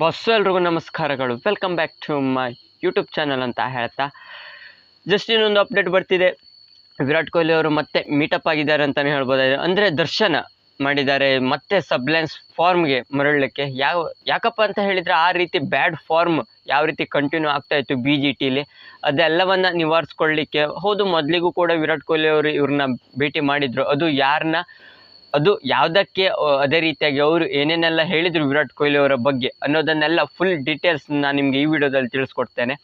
Bus ಎಲ್ರಿಗೂ ನಮಸ್ಕಾರಗಳು. Welcome back to my YouTube channel ಅಂತ ಹೇಳ್ತಾ. ಜಸ್ಟ್ ಇನ್ನೊಂದು ಅಪ್ಡೇಟ್ ಬರ್ತಿದೆ. ವಿರಾಟ್ ಕೊಹ್ಲಿ ಅವರು ಮತ್ತೆ ಮೀಟಪ್ ಆಗಿದ್ದಾರೆ ಅಂತಲೇ ಹೇಳ್ಬೋದಾಗಿದೆ. ಅಂದರೆ ದರ್ಶನ ಮಾಡಿದ್ದಾರೆ. ಮತ್ತೆ ಸಬ್ಲೆನ್ಸ್ ಫಾರ್ಮ್ಗೆ ಮರಳಲಿಕ್ಕೆ. ಯಾವ, ಯಾಕಪ್ಪ ಅಂತ ಹೇಳಿದರೆ ಆ ರೀತಿ ಬ್ಯಾಡ್ ಫಾರ್ಮ್ ಯಾವ ರೀತಿ ಕಂಟಿನ್ಯೂ ಆಗ್ತಾ ಇತ್ತು ಬಿ ಜಿ ಟಿಲಿ ಅದೆಲ್ಲವನ್ನು ನಿವಾರಿಸ್ಕೊಳ್ಳಿಕ್ಕೆ. ಹೌದು, ಮೊದಲಿಗೂ ಕೂಡ ವಿರಾಟ್ ಕೊಹ್ಲಿ ಅವರು ಇವ್ರನ್ನ ಭೇಟಿ ಮಾಡಿದರು. ಅದು ಯಾರನ್ನ ಅದು ಯಾವುದಕ್ಕೆ ಅದೇ ರೀತಿಯಾಗಿ ಅವರು ಏನೇನೆಲ್ಲ ಹೇಳಿದರು ವಿರಾಟ್ ಕೊಹ್ಲಿ ಅವರ ಬಗ್ಗೆ ಅನ್ನೋದನ್ನೆಲ್ಲ ಫುಲ್ ಡೀಟೇಲ್ಸ್ ನಾನು ನಿಮಗೆ ಈ ವಿಡಿಯೋದಲ್ಲಿ ತಿಳಿಸ್ಕೊಡ್ತೇನೆ.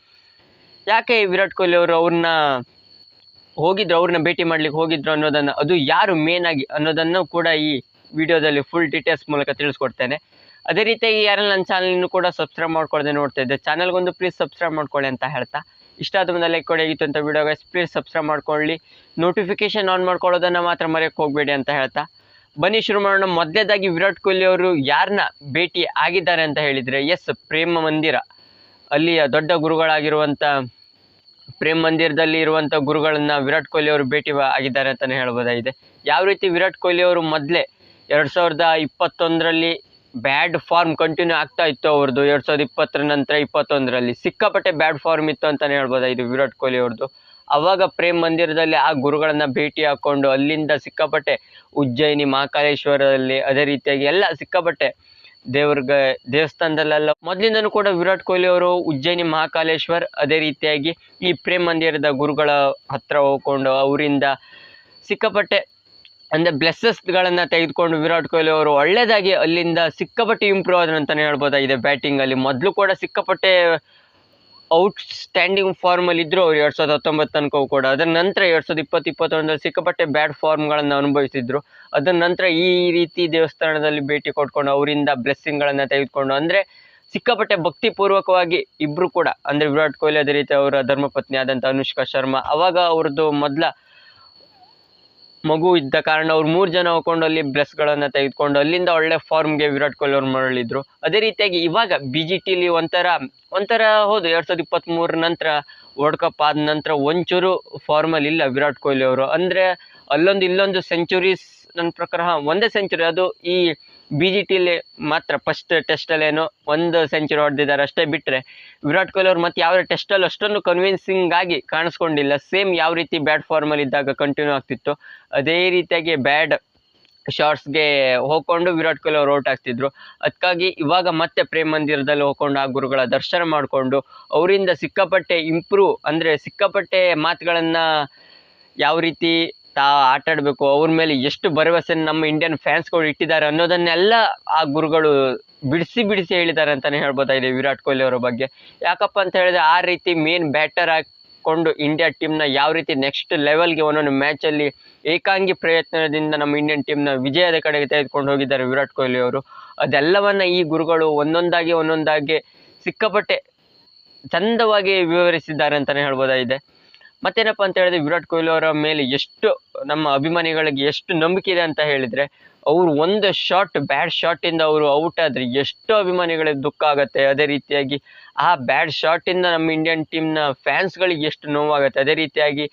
ಯಾಕೆ ವಿರಾಟ್ ಕೊಹ್ಲಿ ಅವರು ಅವ್ರನ್ನ ಹೋಗಿದ್ರು, ಅವ್ರನ್ನ ಭೇಟಿ ಮಾಡ್ಲಿಕ್ಕೆ ಹೋಗಿದ್ರು ಅನ್ನೋದನ್ನು, ಅದು ಯಾರು ಮೇನ್ ಆಗಿ ಅನ್ನೋದನ್ನು ಕೂಡ ಈ ವಿಡಿಯೋದಲ್ಲಿ ಫುಲ್ ಡೀಟೇಲ್ಸ್ ಮೂಲಕ ತಿಳಿಸ್ಕೊಡ್ತೇನೆ. ಅದೇ ರೀತಿಯಾಗಿ ಯಾರೆಲ್ಲ ನನ್ನ ಚಾನಲ್ನು ಕೂಡ ಸಬ್ಸ್ಕ್ರೈಬ್ ಮಾಡ್ಕೊಳ್ಳದೆ ನೋಡ್ತಾ ಇದ್ದೆ ಚಾನಲ್ಗೊಂದು ಪ್ಲೀಸ್ ಸಬ್ಸ್ಕ್ರೈಬ್ ಮಾಡ್ಕೊಳ್ಳಿ ಅಂತ ಹೇಳ್ತಾ. ಇಷ್ಟ ಆದ ಮೇಲೆ ಲೈಕ್ ಕೊಡಿ, ಆಗಿತ್ತು ಅಂತ ಗೈಸ್ ಪ್ಲೀಸ್ ಸಬ್ಸ್ಕ್ರೈಬ್ ಮಾಡ್ಕೊಳ್ಳಿ. ನೋಟಿಫಿಕೇಶನ್ ಆನ್ ಮಾಡ್ಕೊಳ್ಳೋದನ್ನು ಮಾತ್ರ ಮರೆಯೋಕ್ಕೆ ಹೋಗಬೇಡಿ ಅಂತ ಹೇಳ್ತಾ. ಬನ್ನಿ ಶುರು ಮಾಡೋಣ ಮೊದಲೇದಾಗಿ ವಿರಾಟ್ ಕೊಹ್ಲಿ ಅವರು ಯಾರನ್ನ ಭೇಟಿ ಆಗಿದ್ದಾರೆ ಅಂತ ಹೇಳಿದರೆ, ಎಸ್, ಪ್ರೇಮ ಮಂದಿರ. ಅಲ್ಲಿಯ ದೊಡ್ಡ ಗುರುಗಳಾಗಿರುವಂಥ ಪ್ರೇಮ್ ಮಂದಿರದಲ್ಲಿ ಇರುವಂಥ ಗುರುಗಳನ್ನು ವಿರಾಟ್ ಕೊಹ್ಲಿ ಅವರು ಭೇಟಿ ಆಗಿದ್ದಾರೆ ಅಂತಲೇ ಹೇಳ್ಬೋದಾಗಿದೆ. ಯಾವ ರೀತಿ ವಿರಾಟ್ ಕೊಹ್ಲಿ ಅವರು ಮೊದಲೇ ಎರಡು ಸಾವಿರದ ಇಪ್ಪತ್ತೊಂದರಲ್ಲಿ ಬ್ಯಾಡ್ ಫಾರ್ಮ್ ಕಂಟಿನ್ಯೂ ಆಗ್ತಾ ಇತ್ತು ಅವ್ರದ್ದು ಎರಡು ಸಾವಿರದ ಇಪ್ಪತ್ತರ ನಂತರ ಇಪ್ಪತ್ತೊಂದರಲ್ಲಿ. ಸಿಕ್ಕಾಪಟ್ಟೆ ಬ್ಯಾಡ್ ಫಾರ್ಮ್ ಇತ್ತು ಅಂತಲೇ ಹೇಳ್ಬೋದಾಗಿದೆ ವಿರಾಟ್ ಕೊಹ್ಲಿ ಅವ್ರದ್ದು ಅವಾಗ ಪ್ರೇಮ್ ಮಂದಿರದಲ್ಲಿ ಆ ಗುರುಗಳನ್ನ ಭೇಟಿ ಹಾಕ್ಕೊಂಡು ಅಲ್ಲಿಂದ ಸಿಕ್ಕಾಪಟ್ಟೆ ಉಜ್ಜಯಿನಿ ಮಹಾಕಾಲೇಶ್ವರದಲ್ಲಿ ಅದೇ ರೀತಿಯಾಗಿ ಎಲ್ಲ ಸಿಕ್ಕಾಪಟ್ಟೆ ದೇವ್ರಿಗೆ, ದೇವಸ್ಥಾನದಲ್ಲೆಲ್ಲ ಮೊದಲಿಂದನೂ ಕೂಡ ವಿರಾಟ್ ಕೊಹ್ಲಿ ಅವರು ಉಜ್ಜಯಿನಿ ಮಹಾಕಾಲೇಶ್ವರ್ ಅದೇ ರೀತಿಯಾಗಿ ಈ ಪ್ರೇಮ್ ಮಂದಿರದ ಗುರುಗಳ ಹತ್ರ ಹೋಗ್ಕೊಂಡು ಅವರಿಂದ ಸಿಕ್ಕಾಪಟ್ಟೆ ಅಂದರೆ ಬ್ಲೆಸ್ಸಸ್ಗಳನ್ನು ತೆಗೆದುಕೊಂಡು ವಿರಾಟ್ ಕೊಹ್ಲಿ ಅವರು ಒಳ್ಳೆಯದಾಗಿ ಅಲ್ಲಿಂದ ಸಿಕ್ಕಾಪಟ್ಟೆ ಇಂಪ್ರೂವ್ ಆದ್ರು ಅಂತಲೇ ಹೇಳ್ಬೋದಾಗಿದೆ ಬ್ಯಾಟಿಂಗಲ್ಲಿ ಮೊದಲು ಕೂಡ ಸಿಕ್ಕಾಪಟ್ಟೆ ಔಟ್ ಸ್ಟ್ಯಾಂಡಿಂಗ್ ಫಾರ್ಮಲ್ಲಿ ಇದ್ದರು ಅವ್ರು ಎರಡು ಸಾವಿರದ ಹತ್ತೊಂಬತ್ತು ತನಕ ಕೂಡ. ಅದರ ನಂತರ ಎರಡು ಸಾವಿರದ ಇಪ್ಪತ್ತು ಇಪ್ಪತ್ತೊಂದರಲ್ಲಿ ಸಿಕ್ಕಾಪಟ್ಟೆ ಬ್ಯಾಡ್ ಫಾರ್ಮ್ಗಳನ್ನು ಅನುಭವಿಸಿದ್ರು. ಅದರ ನಂತರ ಈ ರೀತಿ ದೇವಸ್ಥಾನದಲ್ಲಿ ಭೇಟಿ ಕೊಟ್ಕೊಂಡು ಅವರಿಂದ ಬ್ಲೆಸ್ಸಿಂಗ್ಗಳನ್ನು ತೆಗೆದುಕೊಂಡು, ಅಂದರೆ ಸಿಕ್ಕಾಪಟ್ಟೆ ಭಕ್ತಿಪೂರ್ವಕವಾಗಿ ಇಬ್ಬರು ಕೂಡ, ಅಂದರೆ ವಿರಾಟ್ ಕೊಹ್ಲಿ ಅದೇ ರೀತಿ ಅವರ ಧರ್ಮಪತ್ನಿ ಆದಂಥ ಅನುಷ್ಕಾ ಶರ್ಮಾ, ಅವಾಗ ಅವ್ರದ್ದು ಮೊದಲ ಮಗು ಇದ್ದ ಕಾರಣ ಅವ್ರು ಮೂರು ಜನ ಹೋಗ್ಕೊಂಡು ಅಲ್ಲಿ ಬ್ಲೆಸ್ಗಳನ್ನು ತೆಗೆದುಕೊಂಡು ಅಲ್ಲಿಂದ ಒಳ್ಳೆ ಫಾರ್ಮ್ಗೆ ವಿರಾಟ್ ಕೊಹ್ಲಿ ಅವ್ರು ಮರಳಿದ್ರು. ಅದೇ ರೀತಿಯಾಗಿ ಇವಾಗ ಬಿ ಜಿ ಟಿಲಿ ಒಂಥರ ಒಂಥರ ಹೌದು ಎರಡು ಸಾವಿರದ ಇಪ್ಪತ್ತ್ಮೂರ ನಂತರ ವರ್ಲ್ಡ್ ಕಪ್ ಆದ ನಂತರ ಒಂಚೂರು ಫಾರ್ಮಲ್ಲಿ ಇಲ್ಲ ವಿರಾಟ್ ಕೊಹ್ಲಿ ಅವರು. ಅಂದರೆ ಅಲ್ಲೊಂದು ಇಲ್ಲೊಂದು ಸೆಂಚುರೀಸ್ ನನ್ನ ಪ್ರಕಾರ ಒಂದೇ ಸೆಂಚುರಿ ಅದು ಈ ಬಿ ಜಿ ಟಿಲಿ ಮಾತ್ರ ಫಸ್ಟ್ ಟೆಸ್ಟಲ್ಲೇನೋ ಒಂದು ಸೆಂಚುರಿ ಹೊಡೆದಿದ್ದಾರೆ ಅಷ್ಟೇ ಬಿಟ್ಟರೆ ವಿರಾಟ್ ಕೊಹ್ಲಿ ಅವ್ರು ಮತ್ತೆ ಯಾವ ಟೆಸ್ಟಲ್ಲಿ ಅಷ್ಟೊಂದು ಕನ್ವಿನ್ಸಿಂಗ್ ಆಗಿ ಕಾಣಿಸ್ಕೊಂಡಿಲ್ಲ. ಸೇಮ್ ಯಾವ ರೀತಿ ಬ್ಯಾಡ್ ಫಾರ್ಮಲ್ಲಿ ಇದ್ದಾಗ ಕಂಟಿನ್ಯೂ ಆಗ್ತಿತ್ತು. ಅದೇ ರೀತಿಯಾಗಿ ಬ್ಯಾಡ್ ಶಾರ್ಟ್ಸ್ಗೆ ಹೋಗ್ಕೊಂಡು ವಿರಾಟ್ ಕೊಹ್ಲಿ ಅವ್ರು ಔಟ್ ಆಗ್ತಿದ್ರು. ಅದಕ್ಕಾಗಿ ಇವಾಗ ಮತ್ತೆ ಪ್ರೇಮ್ ಮಂದಿರದಲ್ಲಿ ಹೋಗ್ಕೊಂಡು ಆ ಗುರುಗಳ ದರ್ಶನ ಮಾಡಿಕೊಂಡು ಅವರಿಂದ ಸಿಕ್ಕಾಪಟ್ಟೆ ಇಂಪ್ರೂವ್ ಅಂದರೆ ಸಿಕ್ಕಾಪಟ್ಟೆ ಮಾತುಗಳನ್ನು ಯಾವ ರೀತಿ ತಾ ಆಟ ಆಡಬೇಕು ಅವ್ರ ಮೇಲೆ ಎಷ್ಟು ಭರವಸೆ ನಮ್ಮ ಇಂಡಿಯನ್ ಫ್ಯಾನ್ಸ್ಗಳು ಇಟ್ಟಿದ್ದಾರೆ ಅನ್ನೋದನ್ನೆಲ್ಲ ಆ ಗುರುಗಳು ಬಿಡಿಸಿ ಬಿಡಿಸಿ ಹೇಳಿದ್ದಾರೆ ಅಂತಲೇ ಹೇಳ್ಬೋದಾಗಿದೆ ವಿರಾಟ್ ಕೊಹ್ಲಿ ಅವರ ಬಗ್ಗೆ? ಯಾಕಪ್ಪ ಅಂತ ಹೇಳಿದ್ರೆ ಆ ರೀತಿ ಮೇನ್ ಬ್ಯಾಟರ್ ಹಾಕ್ಕೊಂಡು ಇಂಡಿಯಾ ಟೀಮ್ನ ಯಾವ ರೀತಿ ನೆಕ್ಸ್ಟ್ ಲೆವೆಲ್ಗೆ ಒಂದೊಂದು ಮ್ಯಾಚಲ್ಲಿ ಏಕಾಂಗಿ ಪ್ರಯತ್ನದಿಂದ ನಮ್ಮ ಇಂಡಿಯನ್ ಟೀಮ್ನ ವಿಜಯದ ಕಡೆಗೆ ತೆಗೆದುಕೊಂಡು ಹೋಗಿದ್ದಾರೆ ವಿರಾಟ್ ಕೊಹ್ಲಿ ಅವರು. ಅದೆಲ್ಲವನ್ನ ಈ ಗುರುಗಳು ಒಂದೊಂದಾಗಿ ಒಂದೊಂದಾಗಿ ಸಿಕ್ಕಾಪಟ್ಟೆ ಚಂದವಾಗಿ ವಿವರಿಸಿದ್ದಾರೆ ಅಂತಲೇ ಹೇಳ್ಬೋದಾಗಿದೆ ಮತ್ತೇನಪ್ಪ ಅಂತ ಹೇಳಿದ್ರೆ ವಿರಾಟ್ ಕೊಹ್ಲಿ ಅವರ ಮೇಲೆ ಎಷ್ಟು ನಮ್ಮ ಅಭಿಮಾನಿಗಳಿಗೆ ಎಷ್ಟು ನಂಬಿಕೆ ಇದೆ ಅಂತ ಹೇಳಿದರೆ, ಅವರು ಒಂದು ಶಾಟ್ ಬ್ಯಾಡ್ ಶಾಟಿಂದ ಅವರು ಔಟ್ ಆದರೆ ಎಷ್ಟು ಅಭಿಮಾನಿಗಳಿಗೆ ದುಃಖ ಆಗುತ್ತೆ. ಅದೇ ರೀತಿಯಾಗಿ ಆ ಬ್ಯಾಡ್ ಶಾಟಿಂದ ನಮ್ಮ ಇಂಡಿಯನ್ ಟೀಮ್ನ ಫ್ಯಾನ್ಸ್ಗಳಿಗೆ ಎಷ್ಟು ನೋವಾಗುತ್ತೆ. ಅದೇ ರೀತಿಯಾಗಿ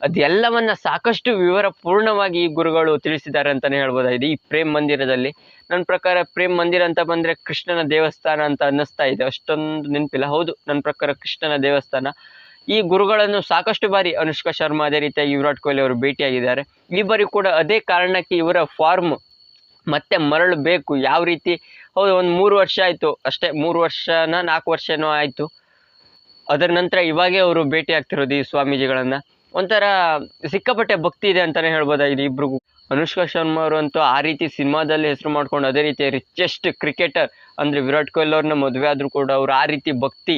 ಅದೆಲ್ಲವನ್ನ ಸಾಕಷ್ಟು ವಿವರಪೂರ್ಣವಾಗಿ ಈ ಗುರುಗಳು ತಿಳಿಸಿದ್ದಾರೆ ಅಂತಲೇ ಹೇಳ್ಬೋದಾಗಿದೆ. ಈ ಪ್ರೇಮ್ ಮಂದಿರದಲ್ಲಿ ನನ್ನ ಪ್ರಕಾರ ಪ್ರೇಮ್ ಮಂದಿರ ಅಂತ ಬಂದರೆ ಕೃಷ್ಣನ ದೇವಸ್ಥಾನ ಅಂತ ಅನ್ನಿಸ್ತಾ ಇದೆ. ಅಷ್ಟೊಂದು ನೆನಪಿಲ್ಲ. ಹೌದು, ನನ್ನ ಪ್ರಕಾರ ಕೃಷ್ಣನ ದೇವಸ್ಥಾನ. ಈ ಗುರುಗಳನ್ನು ಸಾಕಷ್ಟು ಬಾರಿ ಅನುಷ್ಕಾ ಶರ್ಮಾ ಅದೇ ರೀತಿಯಾಗಿ ವಿರಾಟ್ ಕೊಹ್ಲಿ ಅವರು ಭೇಟಿಯಾಗಿದ್ದಾರೆ. ಈ ಬಾರಿ ಕೂಡ ಅದೇ ಕಾರಣಕ್ಕೆ ಇವರ ಫಾರ್ಮ್ ಮತ್ತೆ ಮರಳು ಬೇಕು. ಯಾವ ರೀತಿ? ಹೌದು, ಒಂದು ಮೂರು ವರ್ಷ ಆಯಿತು. ಅಷ್ಟೇ, ಮೂರು ವರ್ಷನ, ನಾಲ್ಕು ವರ್ಷನೋ ಆಯಿತು. ಅದರ ನಂತರ ಇವಾಗೇ ಅವರು ಭೇಟಿ ಆಗ್ತಿರೋದು ಈ ಸ್ವಾಮೀಜಿಗಳನ್ನು. ಒಂಥರ ಸಿಕ್ಕಾಪಟ್ಟೆ ಭಕ್ತಿ ಇದೆ ಅಂತಲೇ ಹೇಳ್ಬೋದಾಗಿ ಇದು ಇಬ್ಬರಿಗೂ ಅನುಷ್ಕಾ ಶರ್ಮಾ ಅವರು ಅಂತೂ ಆ ರೀತಿ ಸಿನಿಮಾದಲ್ಲಿ ಹೆಸರು ಮಾಡ್ಕೊಂಡು ಅದೇ ರೀತಿ ರಿಚೆಸ್ಟ್ ಕ್ರಿಕೆಟರ್ ಅಂದರೆ ವಿರಾಟ್ ಕೊಹ್ಲಿ ಅವ್ರನ್ನ ಮದುವೆ ಆದರೂ ಕೂಡ ಅವರು ಆ ರೀತಿ ಭಕ್ತಿ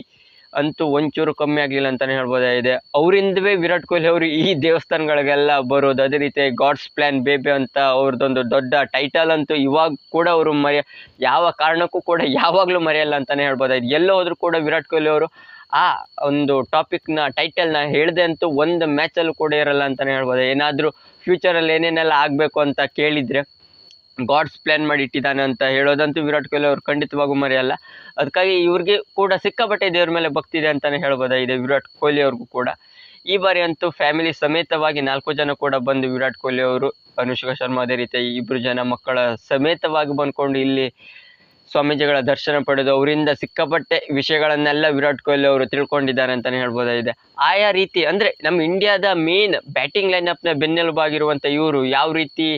ಅಂತೂ ಒಂಚೂರು ಕಮ್ಮಿ ಆಗಲಿಲ್ಲ ಅಂತಲೇ ಹೇಳ್ಬೋದಾಗಿದೆ ಅವರಿಂದವೇ ವಿರಾಟ್ ಕೊಹ್ಲಿ ಅವರು ಈ ದೇವಸ್ಥಾನಗಳಿಗೆಲ್ಲ ಬರೋದು. ಅದೇ ರೀತಿ ಗಾಡ್ಸ್ ಪ್ಲ್ಯಾನ್ ಬೇಬೆ ಅಂತ ಅವ್ರದ್ದೊಂದು ದೊಡ್ಡ ಟೈಟಲ್ ಅಂತೂ ಇವಾಗ ಕೂಡ ಅವರು ಮರೆಯ ಯಾವ ಕಾರಣಕ್ಕೂ ಕೂಡ ಯಾವಾಗಲೂ ಮರೆಯಲ್ಲ ಅಂತಲೇ ಹೇಳ್ಬೋದಾಗಿದೆ ಎಲ್ಲೋ ಹೋದರೂ ಕೂಡ ವಿರಾಟ್ ಕೊಹ್ಲಿ ಅವರು ಆ ಒಂದು ಟಾಪಿಕ್ನ ಟೈಟಲ್ನ ಹೇಳಿದೆ ಅಂತೂ ಒಂದು ಮ್ಯಾಚಲ್ಲೂ ಕೂಡ ಇರಲ್ಲ ಅಂತಲೇ ಹೇಳ್ಬೋದು? ಏನಾದರೂ ಫ್ಯೂಚರಲ್ಲಿ ಏನೇನೆಲ್ಲ ಆಗಬೇಕು ಅಂತ ಕೇಳಿದರೆ ಗಾಡ್ಸ್ ಪ್ಲ್ಯಾನ್ ಮಾಡಿ ಇಟ್ಟಿದ್ದಾನೆ ಅಂತ ಹೇಳೋದಂತೂ ವಿರಾಟ್ ಕೊಹ್ಲಿ ಅವರು ಖಂಡಿತವಾಗೂ ಮರೆಯಲ್ಲ. ಅದಕ್ಕಾಗಿ ಇವ್ರಿಗೆ ಕೂಡ ಸಿಕ್ಕಾಪಟ್ಟೆ ದೇವ್ರ ಮೇಲೆ ಭಕ್ತಿ ಇದೆ ಅಂತಲೇ ಹೇಳ್ಬೋದಾಗಿದೆ ವಿರಾಟ್ ಕೊಹ್ಲಿ ಅವ್ರಿಗೂ ಕೂಡ. ಈ ಬಾರಿ ಅಂತೂ ಫ್ಯಾಮಿಲಿ ಸಮೇತವಾಗಿ ನಾಲ್ಕು ಜನ ಕೂಡ ಬಂದು ವಿರಾಟ್ ಕೊಹ್ಲಿ ಅವರು, ಅನುಷ್ಕಾ ಶರ್ಮಾ ಅದೇ ರೀತಿ ಇಬ್ಬರು ಜನ ಮಕ್ಕಳ ಸಮೇತವಾಗಿ ಬಂದ್ಕೊಂಡು ಇಲ್ಲಿ ಸ್ವಾಮೀಜಿಗಳ ದರ್ಶನ ಪಡೆದು ಅವರಿಂದ ಸಿಕ್ಕಾಪಟ್ಟೆ ವಿಷಯಗಳನ್ನೆಲ್ಲ ವಿರಾಟ್ ಕೊಹ್ಲಿ ಅವರು ತಿಳ್ಕೊಂಡಿದ್ದಾರೆ ಅಂತಾನೆ ಹೇಳ್ಬೋದಾಗಿದೆ ಆಯಾ ರೀತಿ ಅಂದ್ರೆ ನಮ್ಮ ಇಂಡಿಯಾದ ಮೇನ್ ಬ್ಯಾಟಿಂಗ್ ಲೈನಪ್ನ ಬೆನ್ನೆಲುಬಾಗಿರುವಂಥ ಇವರು ಯಾವ ರೀತಿ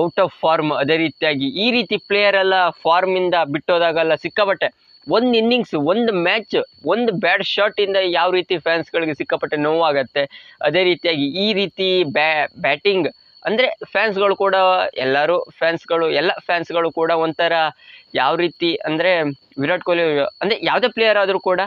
ಔಟ್ ಆಫ್ ಫಾರ್ಮ್ ಅದೇ ರೀತಿಯಾಗಿ. ಈ ರೀತಿ ಪ್ಲೇಯರ್ ಎಲ್ಲ ಫಾರ್ಮ್ ಇಂದ ಬಿಟ್ಟೋದಾಗೆಲ್ಲ ಸಿಕ್ಕಾಪಟ್ಟೆ ಒಂದು ಇನ್ನಿಂಗ್ಸ್ ಒಂದು ಮ್ಯಾಚ್ ಒಂದು ಬ್ಯಾಡ್ ಶಾಟ್ ಇಂದ ಯಾವ ರೀತಿ ಫ್ಯಾನ್ಸ್ಗಳಿಗೆ ಸಿಕ್ಕಾಪಟ್ಟೆ ನೋವಾಗತ್ತೆ, ಅದೇ ರೀತಿಯಾಗಿ ಈ ರೀತಿ ಬ್ಯಾ ಬ್ಯಾಟಿಂಗ್ ಅಂದ್ರೆ ಫ್ಯಾನ್ಸ್ಗಳು ಕೂಡ ಎಲ್ಲರೂ ಫ್ಯಾನ್ಸ್ಗಳು ಎಲ್ಲ ಫ್ಯಾನ್ಸ್ಗಳು ಕೂಡ ಒಂಥರ ಯಾವ ರೀತಿ ಅಂದ್ರೆ ವಿರಾಟ್ ಕೊಹ್ಲಿ, ಅಂದ್ರೆ ಯಾವುದೇ ಪ್ಲೇಯರ್ ಆದರೂ ಕೂಡ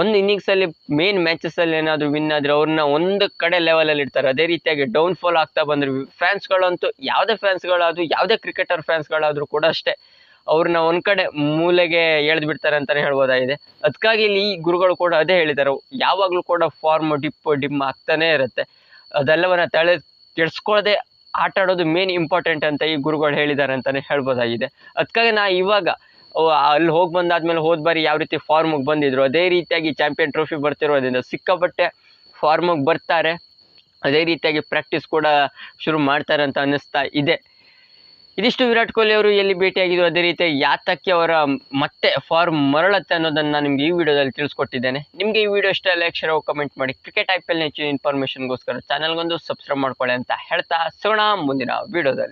ಒಂದು ಇನ್ನಿಂಗ್ಸಲ್ಲಿ ಮೇನ್ ಮ್ಯಾಚಸ್ಸಲ್ಲಿ ಏನಾದರೂ ವಿನ್ ಆದರೆ ಅವ್ರನ್ನ ಒಂದು ಕಡೆ ಲೆವೆಲಲ್ಲಿ ಇಡ್ತಾರೆ. ಅದೇ ರೀತಿಯಾಗಿ ಡೌನ್ ಫಾಲ್ ಆಗ್ತಾ ಬಂದ್ರು ಫ್ಯಾನ್ಸ್ಗಳಂತೂ ಯಾವುದೇ ಫ್ಯಾನ್ಸ್ಗಳಾದರೂ ಯಾವುದೇ ಕ್ರಿಕೆಟರ್ ಫ್ಯಾನ್ಸ್ಗಳಾದರೂ ಕೂಡ ಅಷ್ಟೇ ಅವ್ರನ್ನ ಒಂದು ಕಡೆ ಮೂಲೆಗೆ ಎಳೆದು ಬಿಡ್ತಾರೆ ಅಂತಾನೆ ಹೇಳ್ಬೋದಾಗಿದೆ. ಅದಕ್ಕಾಗಿ ಇಲ್ಲಿ ಈ ಗುರುಗಳು ಕೂಡ ಅದೇ ಹೇಳಿದ್ದಾರೆ ಯಾವಾಗಲೂ ಕೂಡ ಫಾರ್ಮ್ ಡಿಪ್ ಡಿಮ್ ಆಗ್ತಾನೆ ಇರುತ್ತೆ. ಅದೆಲ್ಲವನ್ನ ತಳೆ ಕೆಡ್ಸ್ಕೊಳ್ಳದೆ ಆಟ ಆಡೋದು ಮೇನ್ ಇಂಪಾರ್ಟೆಂಟ್ ಅಂತ ಈ ಗುರುಗಳು ಹೇಳಿದ್ದಾರೆ ಅಂತಾನೆ ಹೇಳ್ಬೋದಾಗಿದೆ. ಅದಕ್ಕಾಗಿ ನಾ ಇವಾಗ ಅಲ್ಲಿ ಹೋಗಿ ಬಂದಾದ್ಮೇಲೆ ಹೋದ ಬಾರಿ ಯಾವ ರೀತಿ ಫಾರ್ಮಿಗೆ ಬಂದಿದ್ರು, ಅದೇ ರೀತಿಯಾಗಿ ಚಾಂಪಿಯನ್ ಟ್ರೋಫಿ ಬರ್ತಿರೋದ್ರಿಂದ ಸಿಕ್ಕಾಪಟ್ಟೆ ಫಾರ್ಮಿಗೆ ಬರ್ತಾರೆ. ಅದೇ ರೀತಿಯಾಗಿ ಪ್ರಾಕ್ಟೀಸ್ ಕೂಡ ಶುರು ಮಾಡ್ತಾರೆ ಅಂತ ಅನ್ನಿಸ್ತಾ ಇದೆ. ಇದಿಷ್ಟು ವಿರಾಟ್ ಕೊಹ್ಲಿ ಅವರು ಎಲ್ಲಿ ಭೇಟಿಯಾಗಿದ್ದು ಅದೇ ರೀತಿ ಯಾತಕ್ಕೆ ಅವರ ಮತ್ತೆ ಫಾರ್ಮ್ ಮರಳತ್ತೆ ಅನ್ನೋದನ್ನ ನಾನು ನಿಮ್ಗೆ ಈ ವಿಡಿಯೋದಲ್ಲಿ ತಿಳಿಸ್ಕೊಟ್ಟಿದ್ದೇನೆ. ನಿಮಗೆ ಈ ವಿಡಿಯೋ ಇಷ್ಟ ಲೈಕ್ ಶೇರ್ ಕಮೆಂಟ್ ಮಾಡಿ. ಕ್ರಿಕೆಟ್ ಐ ಪಿ ಎಲ್ ಹೆಚ್ಚಿನ ಇನ್ಫಾರ್ಮೇಷನ್ಗೋಸ್ಕರ ಚಾನಲ್ಗೊಂದು ಸಬ್ಸ್ಕ್ರೈಬ್ ಮಾಡ್ಕೊಳ್ಳಿ ಅಂತ ಹೇಳ್ತಾ ಸಿಗೋಣ ಮುಂದಿನ ವಿಡಿಯೋದಲ್ಲಿ.